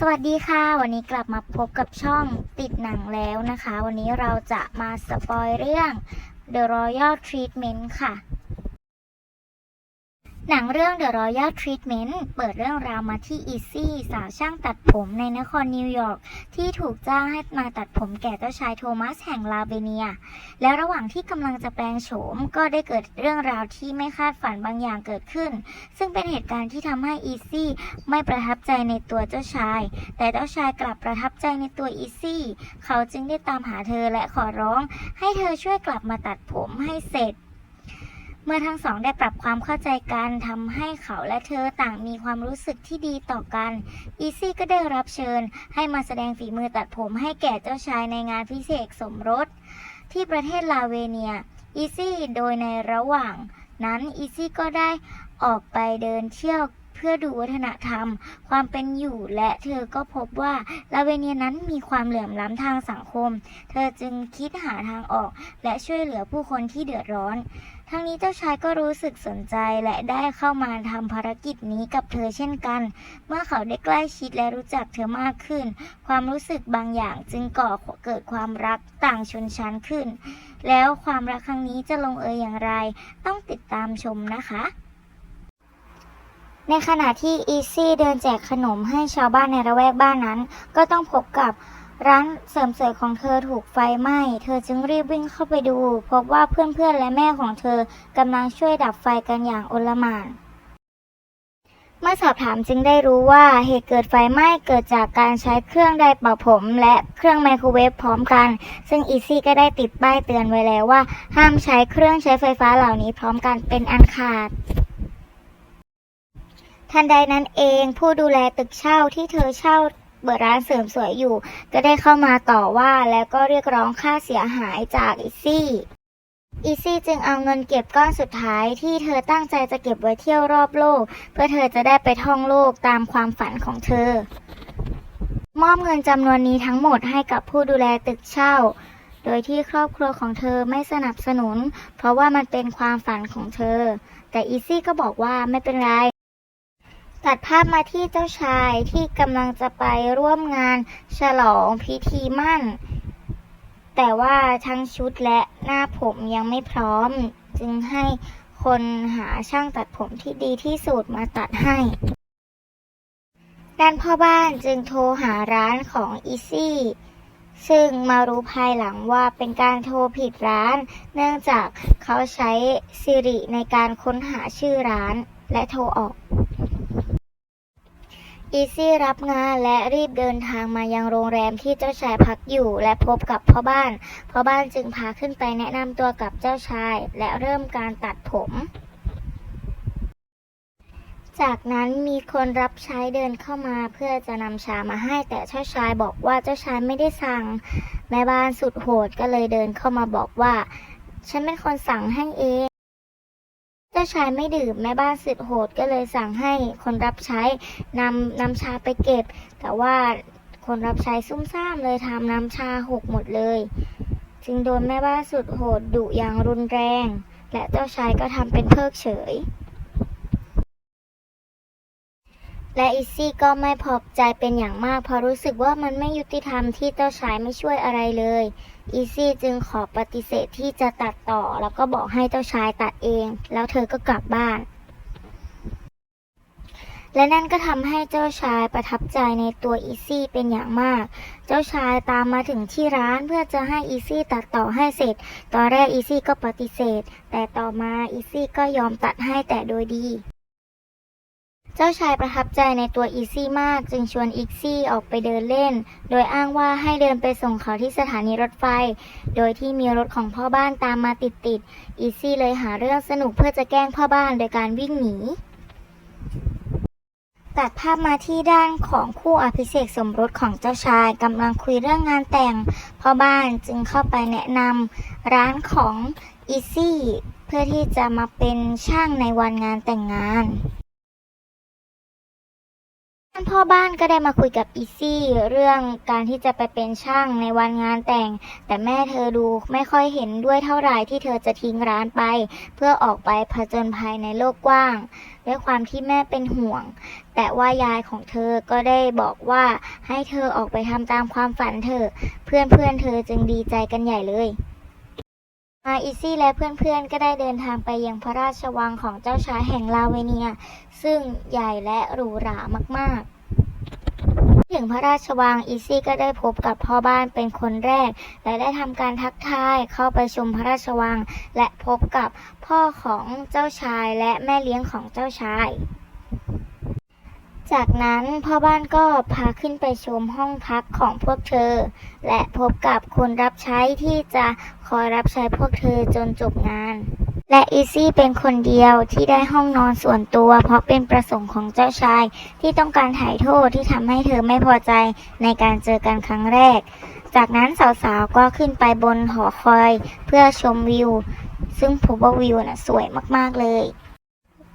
สวัสดีค่ะ วันนี้กลับมาพบกับช่องติดหนังแล้วนะคะ วันนี้เราจะมาสปอยเรื่อง The Royal Treatment ค่ะ หนังเรื่อง The Royal Treatment เปิดเรื่องราวมาที่อีซี่สาวช่างตัดผมในนครนิวยอร์กที่ถูกจ้างให้มาตัดผมแก่เจ้าชายโทมัสแห่งลาเวเนีย แล้วระหว่างที่กำลังจะแปลงโฉมก็ได้เกิดเรื่องราวที่ไม่คาดฝันบางอย่างเกิดขึ้น ซึ่งเป็นเหตุการณ์ที่ทำให้อีซี่ไม่ประทับใจในตัวเจ้าชาย แต่เจ้าชายกลับประทับใจในตัวอีซี่เขาจึงได้ตามหาเธอและขอร้อง ให้เธอช่วยกลับมาตัดผมให้เสร็จ เมื่อทั้งสองได้ปรับความเข้าใจกันทำให้เขาและเธอต่างมีความรู้สึกที่ดีต่อกัน อีซี่ก็ได้รับเชิญ ให้มาแสดงฝีมือตัดผมให้แก่เจ้าชายในงานพิเศษสมรส ที่ประเทศลาเวเนีย อีซี่โดยในระหว่าง นั้นอีซี่ก็ได้ออกไปเดินเที่ยวเพื่อดูวัฒนธรรม ความเป็นอยู่และเธอก็พบว่าลาเวเนียนั้นมีความเหลื่อมล้ำทางสังคม เธอจึงคิดหาทางออกและช่วยเหลือผู้คนที่เดือดร้อน ทั้งนี้เจ้าชายก็รู้สึกสนใจและได้เข้ามาทำภารกิจนี้กับเธอเช่นกัน เมื่อเขาได้ใกล้ชิดและรู้จักเธอมากขึ้น ความรู้สึกบางอย่างจึงก่อเกิดความรักต่างชนชั้นขึ้น แล้วความรักครั้งนี้จะลงเอยอย่างไร ต้องติดตามชมนะคะในขณะที่อีซี่เดินแจกขนมให้ชาวบ้านในระแวกบ้านนั้น ก็ต้องพบกับ ร้านเสริมสวยของเธอถูกไฟไหม้ เธอจึงรีบวิ่งเข้าไปดู พบว่าเพื่อนๆและแม่ของเธอกำลังช่วยดับไฟกันอย่างโอลหม่าน เมื่อสอบถามจึงได้รู้ว่าเหตุเกิดไฟไหม้เกิดจากการใช้เครื่องไดร์เป่าผม และเครื่องไมโครเวฟพร้อมกัน ซึ่งอีซี่ก็ได้ติดป้ายเตือนไว้แล้วว่า ห้ามใช้เครื่องใช้ไฟฟ้าเหล่านี้พร้อมกันเป็นอันขาดทันใดนั้นเองผู้ดูแลตึกเช่าที่เธอเช่า เปิดร้านเสริมสวยอยู่ ก็ได้เข้ามาต่อว่าแล้วก็เรียกร้องค่าเสียหายจากอีซี่อีซี่จึงเอาเงินเก็บก้อนสุดท้ายที่เธอตั้งใจจะเก็บไว้เที่ยวรอบโลก เพื่อเธอจะได้ไปท่องโลกตามความฝันของเธอ มอบเงินจำนวนนี้ทั้งหมดให้กับผู้ดูแลตึกเช่า โดยที่ครอบครัวของเธอไม่สนับสนุน เพราะว่ามันเป็นความฝันของเธอ แต่อีซี่ก็บอกว่าไม่เป็นไร ตัดภาพมาที่เจ้าชายที่กำลังจะไปร่วมงานฉลองพิธีมั่น แต่ว่าทั้งชุดและหน้าผมยังไม่พร้อม จึงให้คนหาช่างตัดผมที่ดีที่สุดมาตัดให้ ด้านพ่อบ้านจึงโทรหาร้านของอีซี่ซึ่งมารู้ภายหลังว่าเป็นการโทรผิดร้าน เนื่องจากเขาใช้ซิริในการค้นหาชื่อร้านและโทรออก อีซี่รับงานและรีบเดินทางมายังโรงแรมที่เจ้าชายพักอยู่ และพบกับพ่อบ้าน พ่อบ้านจึงพาขึ้นไปแนะนำตัวกับเจ้าชาย และเริ่มการตัดผม จากนั้นมีคนรับใช้เดินเข้ามาเพื่อจะนำชามาให้แต่เจ้าชายบอกว่าเจ้าชายไม่ได้สั่ง แม่บ้านสุดโหดก็เลยเดินเข้ามาบอกว่า ฉันเป็นคนสั่งให้เอง จ้าชายไม่ดื่มแม่บ้านสุดโหดก็เลยสั่งให้คนรับใช้นำน้ำชาไปเก็บ แต่ว่าคนรับใช้ซุ่มซ่ามเลยทำน้ำชาหกหมดเลย จึงโดนแม่บ้านสุดโหดดุอย่างรุนแรง และเจ้าชายก็ทำเป็นเพิกเฉย และอีซี่ก็ไม่พอใจเป็นอย่างมากเพราะรู้สึกว่ามันไม่ยุติธรรมที่เจ้าชายไม่ช่วยอะไรเลย อีซี่จึงขอปฏิเสธที่จะตัดต่อ แล้วก็บอกให้เจ้าชายตัดเอง แล้วเธอก็กลับบ้าน และนั่นก็ทำให้เจ้าชายประทับใจในตัวอีซี่เป็นอย่างมาก เจ้าชายตามมาถึงที่ร้านเพื่อจะให้อีซี่ตัดต่อให้เสร็จ ตอนแรกอีซี่ก็ปฏิเสธ แต่ต่อมาอีซี่ก็ยอมตัดให้แต่โดยดี เจ้าชายประทับใจในตัวอีซี่มาก จึงชวนอีซี่ออกไปเดินเล่น โดยอ้างว่าให้เดินไปส่งเขาที่สถานีรถไฟ โดยที่มีรถของพ่อบ้านตามมาติดๆอีซี่เลยหาเรื่องสนุกเพื่อจะแกล้งพ่อบ้านโดยการวิ่งหนีตัดภาพมาที่ด้านของคู่อภิเษกสมรสของเจ้าชายกำลังคุยเรื่องงานแต่งพ่อบ้านจึงเข้าไปแนะนำร้านของอีซี่ เพื่อที่จะมาเป็นช่างในวันงานแต่งงานานพ่อบ้านก็ได้มาคุยกับอีซี่เรื่องการที่จะไปเป็นช่างในวันงานแต่ง แต่แม่เธอดูไม่ค่อยเห็นด้วยเท่าไหร่ที่เธอจะทิ้งร้านไป เพื่อออกไปผจญภัยในโลกกว้าง ด้วยความที่แม่เป็นห่วง แต่ว่ายายของเธอก็ได้บอกว่าให้เธอออกไปทำตามความฝันเถอเพื่อนเพื่อนๆเธอจึงดีใจกันใหญ่เลย อีซี่และเพื่อนๆ ก็ได้เดินทางไปยังพระราชวังของเจ้าชายแห่งลาเวเนีย ซึ่งใหญ่และหรูหรามากๆถึงพระราชวังอีซี่ก็ได้พบกับพ่อบ้านเป็นคนแรก และได้ทำการทักทายเข้าไปชมพระราชวัง และพบกับพ่อของเจ้าชายและแม่เลี้ยงของเจ้าชาย จากนั้นพ่อบ้านก็พาขึ้นไปชมห้องพักของพวกเธอ และพบกับคนรับใช้ที่จะคอยรับใช้พวกเธอจนจบงาน และอีซี่เป็นคนเดียวที่ได้ห้องนอนส่วนตัว เพราะเป็นประสงค์ของเจ้าชาย ที่ต้องการถ่ายโทษที่ทำให้เธอไม่พอใจในการเจอกันครั้งแรก จากนั้นสาวๆก็ขึ้นไปบนหอคอยเพื่อชมวิว ซึ่งพบว่าวิวน่ะสวยมากๆเลย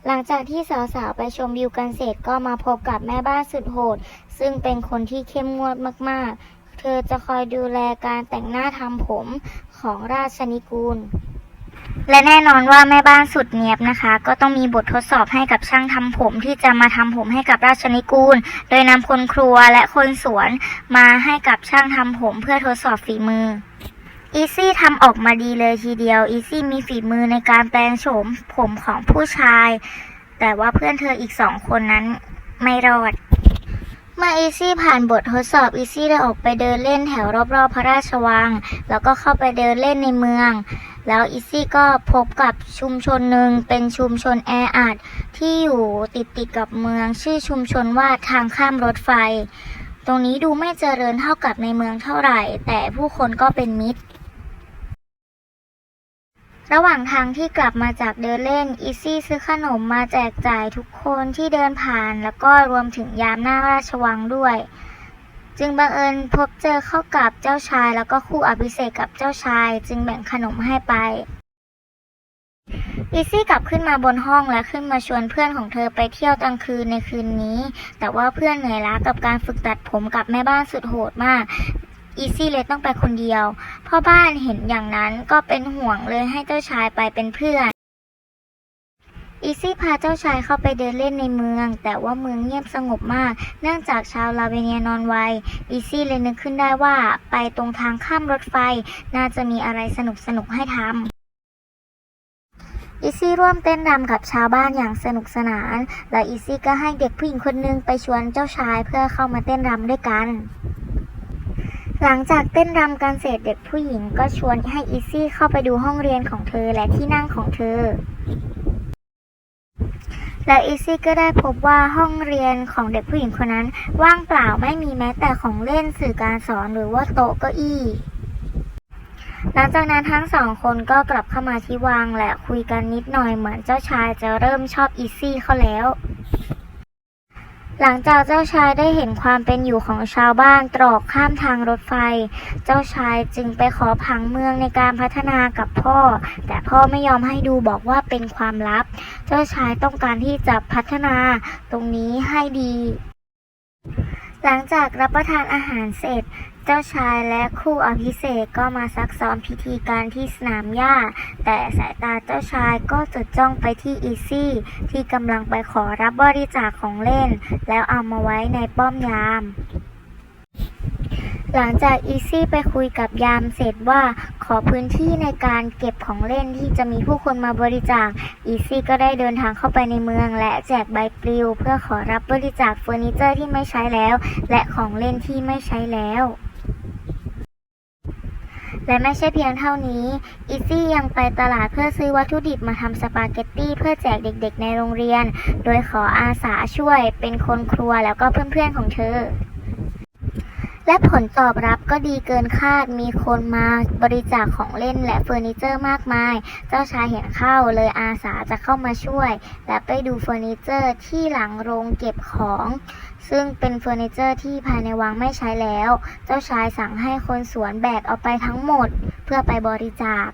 หลังจากที่สาวๆ ไปชมวิวกันเสร็จก็มาพบกับแม่บ้านสุดโหด ซึ่งเป็นคนที่เข้มงวดมากๆ เธอจะคอยดูแลการแต่งหน้าทำผมของราชนิกูล และแน่นอนว่าแม่บ้านสุดเนียบนะคะ ก็ต้องมีบททดสอบให้กับช่างทำผมที่จะมาทำผมให้กับราชนิกูล โดยนำคนครัวและคนสวนมาให้กับช่างทำผมเพื่อทดสอบฝีมือ อีซี่ทำออกมาดีเลยทีเดียว อีซี่มีฝีมือในการแปลงโฉมผมของผู้ชาย แต่ว่าเพื่อนเธออีกสองคนนั้นไม่รอด เมื่ออีซี่ผ่านบททดสอบอีซี่ได้ออกไปเดินเล่นแถวรอบๆพระราชวัง แล้วก็เข้าไปเดินเล่นในเมือง แล้วอีซี่ก็พบกับชุมชนหนึ่งเป็นชุมชนแออัดที่อยู่ติดติดๆกับเมือง ชื่อชุมชนว่าทางข้ามรถไฟ ตรงนี้ดูไม่เจริญเท่ากับในเมืองเท่าไหร่ แต่ผู้คนก็เป็นมิตร ระหว่างทางที่กลับมาจากเดินเล่นอีซี่ซื้อขนมมาแจกจ่ายทุกคนที่เดินผ่าน แล้วก็รวมถึงยามหน้าราชวังด้วย จึงบังเอิญพบเจอเข้ากับเจ้าชาย แล้วก็คู่อภิเษกกับเจ้าชาย จึงแบ่งขนมให้ไปอีซี่กลับขึ้นมาบนห้องและขึ้นมาชวนเพื่อนของเธอไปเที่ยวกลางคืนในคืนนี้ แต่ว่าเพื่อนเหนื่อยล้ากับการฝึกตัดผมกับแม่บ้านสุดโหดมาก อีซี่เลยต้องไปคนเดียว พ่อบ้านเห็นอย่างนั้นก็เป็นห่วงเลยให้เจ้าชายไปเป็นเพื่อน อีซี่พาเจ้าชายเข้าไปเดินเล่นในเมือง แต่ว่าเมืองเงียบสงบมาก เนื่องจากชาวลาเวเนียนอนไว อีซี่เลยนึกขึ้นได้ว่าไปตรงทางข้ามรถไฟ น่าจะมีอะไรสนุกสนุกให้ทำอีซี่ร่วมเต้นรำกับชาวบ้านอย่างสนุกสนาน และอีซี่ก็ให้เด็กผู้หญิงคนหนึงไปชวนเจ้าชายเพื่อเข้ามาเต้นรำด้วยกัน หลังจากเต้นรำกันเสร็จเด็กผู้หญิงก็ชวนให้อีซี่เข้าไปดูห้องเรียนของเธอและที่นั่งของเธอ และอีซี่ก็ได้พบว่าห้องเรียนของเด็กผู้หญิงคนนั้น ว่างเปล่าไม่มีแม้แต่ของเล่นสื่อการสอนหรือว่าโต๊ะเก้าอี้หลังจากนั้นทั้งสองคนก็กลับเข้ามาที่วังและคุยกันนิดหน่อยเหมือนเจ้าชายจะเริ่มชอบอีซี่เขาแล้ว หลังจากเจ้าชายได้เห็นความเป็นอยู่ของชาวบ้านตรอกข้ามทางรถไฟ เจ้าชายจึงไปขอผังเมืองในการพัฒนากับพ่อ แต่พ่อไม่ยอมให้ดูบอกว่าเป็นความลับ เจ้าชายต้องการที่จะพัฒนาตรงนี้ให้ดีหลังจากรับประทานอาหารเสร็จ เจ้าชายและคู่อภิเษกก็มาซักซ้อมพิธีการที่สนามหญ้า แต่สายตาเจ้าชายก็จดจ้องไปที่อีซี่ ที่กำลังไปขอรับบริจาคของเล่น แล้วเอามาไว้ในป้อมยาม หลังจากอีซี่ไปคุยกับยามเสร็จว่าขอพื้นที่ในการเก็บของเล่นที่จะมีผู้คนมาบริจาค อีซี่ก็ได้เดินทางเข้าไปในเมือง และแจกใบปลิว เพื่อขอรับบริจาคเฟอร์นิเจอร์ที่ไม่ใช้แล้ว และของเล่นที่ไม่ใช้แล้ว และไม่ใช่เพียงเท่านี้อีซี่ยังไปตลาดเพื่อซื้อวัตถุดิบมาทำสปาเกตตี้เพื่อแจกเด็กๆในโรงเรียน โดยขออาสาช่วยเป็นคนครัวแล้วก็เพื่อนๆของเธอ และผลตอบรับก็ดีเกินคาด มีคนมาบริจาคของเล่นและเฟอร์นิเจอร์มากมาย เจ้าชายเห็นเข้าเลยอาสาจะเข้ามาช่วย และไปดูเฟอร์นิเจอร์ที่หลังโรงเก็บของ ซึ่งเป็นเฟอร์นิเจอร์ที่ภายในวังไม่ใช้แล้ว เจ้าชายสั่งให้คนสวนแบกเอาไปทั้งหมด เพื่อไปบริจาค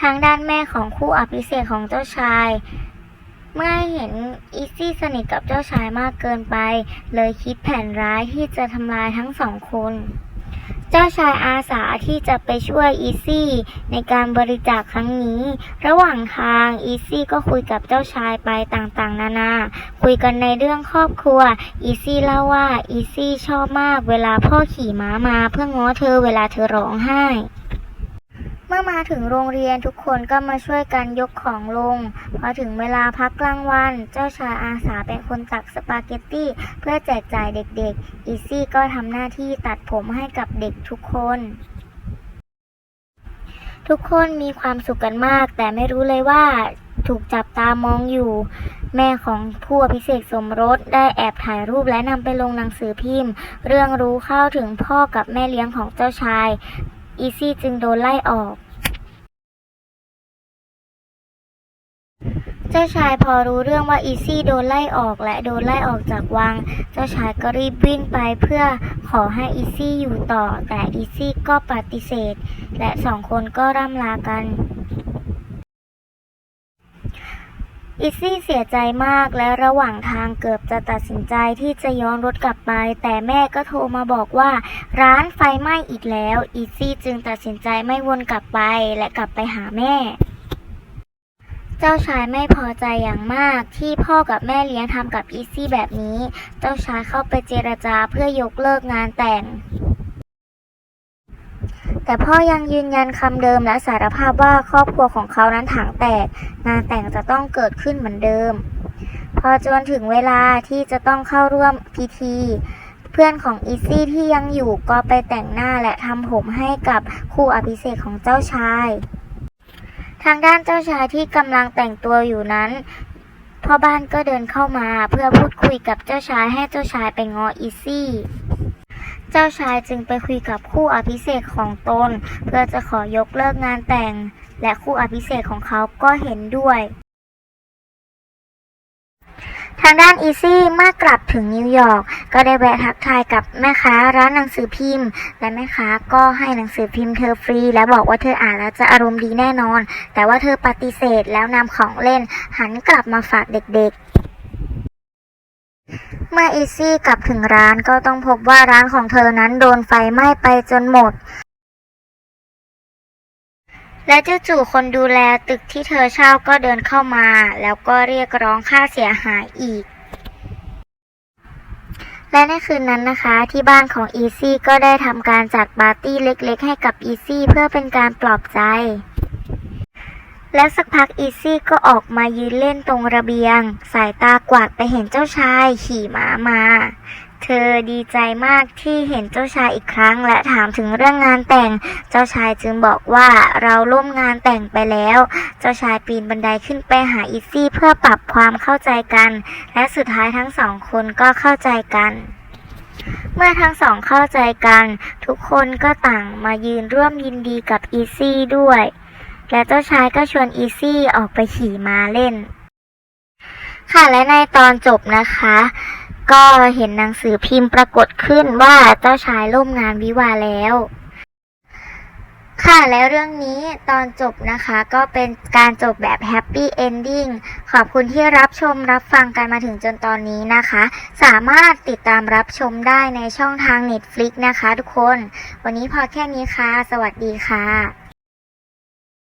ทางด้านแม่ของคู่อภิเษกของเจ้าชาย เมื่อเห็นอีซี่สนิทกับเจ้าชายมากเกินไป เลยคิดแผนร้ายที่จะทำลายทั้งสองคน เจ้าชายอาสาที่จะไปช่วยอีซี่ในการบริจาคครั้งนี้ ระหว่างทางอีซี่ก็คุยกับเจ้าชายไปต่างๆ นานา คุยกันในเรื่องครอบครัว อีซี่เล่าว่าอีซี่ชอบมากเวลาพ่อขี่ม้ามาเพื่อง้อเธอเวลาเธอร้องไห้ เมื่อมาถึงโรงเรียนทุกคนก็มาช่วยกันยกของลง พอถึงเวลาพักกลางวัน เจ้าชายอาสาเป็นคนตักสปาเกตตี้เพื่อแจกจ่ายเด็กๆ อีซี่ก็ทำหน้าที่ตัดผมให้กับเด็กทุกคน ทุกคนมีความสุขกันมาก แต่ไม่รู้เลยว่าถูกจับตามองอยู่ แม่ของผู้อภิเษกสมรสได้แอบถ่ายรูปและนำไปลงหนังสือพิมพ์ เรื่องรู้เข้าถึงพ่อกับแม่เลี้ยงของเจ้าชาย อีซี่จึงโดนไล่ออก เจ้าชายพอรู้เรื่องว่าอีซี่โดนไล่ออกและโดนไล่ออกจากวัง เจ้าชายก็รีบวิ่งไปเพื่อขอให้อีซี่อยู่ต่อ แต่อีซี่ก็ปฏิเสธ และสองคนก็ร่ำลากัน อีซี่เสียใจมากและระหว่างทางเกือบจะตัดสินใจที่จะย้อนรถกลับไป แต่แม่ก็โทรมาบอกว่า ร้านไฟไหม้อีกแล้วอีซี่จึงตัดสินใจไม่วนกลับไปและกลับไปหาแม่ เจ้าชายไม่พอใจอย่างมากที่พ่อกับแม่เลี้ยงทำกับอีซี่แบบนี้ เจ้าชายเข้าไปเจรจาเพื่อยกเลิกงานแต่ง แต่พ่อยังยืนยันคำเดิมและสารภาพว่าครอบครัวของเขานั้นถังแตก งานแต่งจะต้องเกิดขึ้นเหมือนเดิม พอจนถึงเวลาที่จะต้องเข้าร่วมพิธี เพื่อนของอีซี่ที่ยังอยู่ก็ไปแต่งหน้าและทำผมให้กับคู่อภิเษกของเจ้าชาย ทางด้านเจ้าชายที่กำลังแต่งตัวอยู่นั้นพ่อบ้านก็เดินเข้ามาเพื่อพูดคุยกับเจ้าชายให้เจ้าชายไปง้ออีซี่ เจ้าชายจึงไปคุยกับคู่อภิเษกของตน เพื่อจะขอยกเลิกงานแต่ง และคู่อภิเษกของเขาก็เห็นด้วย ทางด้านอีซี่เมื่อกลับถึงนิวยอร์กก็ได้แวะทักทายกับแม่ค้าร้านหนังสือพิมพ์ และแม่ค้าก็ให้หนังสือพิมพ์เธอฟรี และบอกว่าเธออ่านแล้วจะอารมณ์ดีแน่นอน แต่ว่าเธอปฏิเสธแล้วนำของเล่นหันกลับมาฝากเด็กๆ เมื่ออีซี่กลับถึงร้านก็ต้องพบว่าร้านของเธอนั้นโดนไฟไหม้ไปจนหมด และจู่ๆคนดูแลตึกที่เธอเช่าก็เดินเข้ามา แล้วก็เรียกร้องค่าเสียหายอีก และในคืนนั้นนะคะที่บ้านของอีซี่ก็ได้ทำการจัดปาร์ตี้เล็กๆ ให้กับอีซี่เพื่อเป็นการปลอบใจ แล้วสักพักอีซี่ก็ออกมายืนเล่นตรงระเบียง สายตากวาดไปเห็นเจ้าชายขี่ม้ามา เธอดีใจมากที่เห็นเจ้าชายอีกครั้ง และถามถึงเรื่องงานแต่ง เจ้าชายจึงบอกว่าเราล่วมงานแต่งไปแล้ว เจ้าชายปีนบันไดขึ้นไปหาอีซี่เพื่อปรับความเข้าใจกัน และสุดท้ายทั้งสองคนก็เข้าใจกันเมื่อทั้งสองเข้าใจกัน ทุกคนก็ต่างมายืนร่วมยินดีกับอีซี่ด้วย และเจ้าชายก็ชวนอีซี่ออกไปขี่ม้าเล่น ค่ะและในตอนจบนะคะ ก็เห็นหนังสือพิมพ์ปรากฏขึ้นว่าเจ้าชายล่มงานวิวาแล้ว ค่ะแล้วเรื่องนี้ตอนจบนะคะก็เป็นการจบแบบแฮปปี้เอนดิ้งขอบคุณที่รับชมรับฟังกันมาถึงจนตอนนี้นะคะ สามารถติดตามรับชมได้ในช่องทาง Netflix นะคะทุกคน วันนี้พอแค่นี้ค่ะ สวัสดีค่ะ